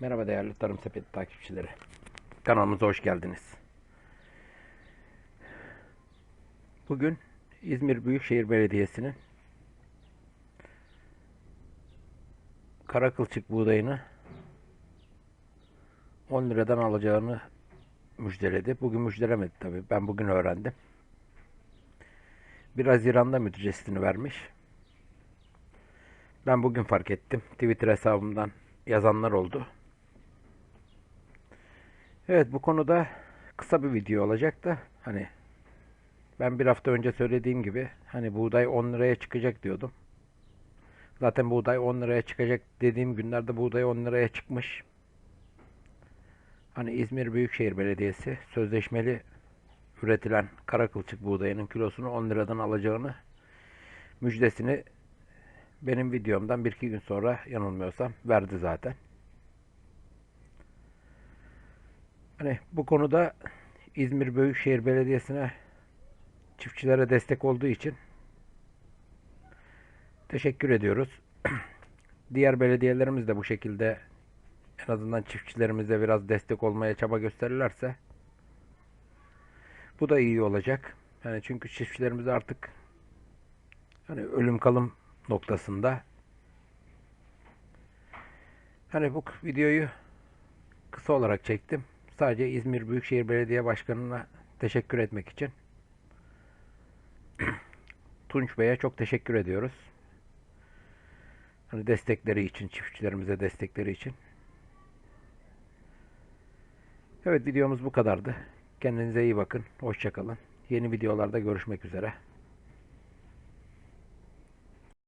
Merhaba değerli Tarım Sepeti takipçileri. Kanalımıza hoş geldiniz. Bugün İzmir Büyükşehir Belediyesi'nin kara kılçık buğdayını 10 liradan alacağını müjdeledi. Bugün müjdelemedi tabii. Ben bugün öğrendim. 1 Haziran'da müjdesini vermiş. Ben bugün fark ettim. Twitter hesabımdan yazanlar oldu. Evet bu konuda kısa bir video olacak da hani ben bir hafta önce söylediğim gibi hani buğday 10 liraya çıkacak diyordum. Zaten buğday 10 liraya çıkacak dediğim günlerde buğday 10 liraya çıkmış. Hani İzmir Büyükşehir Belediyesi sözleşmeli üretilen kara kılçık buğdayının kilosunu 10 liradan alacağını müjdesini benim videomdan bir iki gün sonra yanılmıyorsam verdi zaten. Hani bu konuda İzmir Büyükşehir Belediyesi'ne çiftçilere destek olduğu için teşekkür ediyoruz. Diğer belediyelerimiz de bu şekilde en azından çiftçilerimize biraz destek olmaya çaba gösterirlerse bu da iyi olacak. Yani çünkü çiftçilerimiz artık hani ölüm kalım noktasında. Hani bu videoyu kısa olarak çektim. Sadece İzmir Büyükşehir Belediye Başkanı'na teşekkür etmek için. Tunç Bey'e çok teşekkür ediyoruz. Hani destekleri için, çiftçilerimize destekleri için. Evet videomuz bu kadardı. Kendinize iyi bakın. Hoşçakalın. Yeni videolarda görüşmek üzere.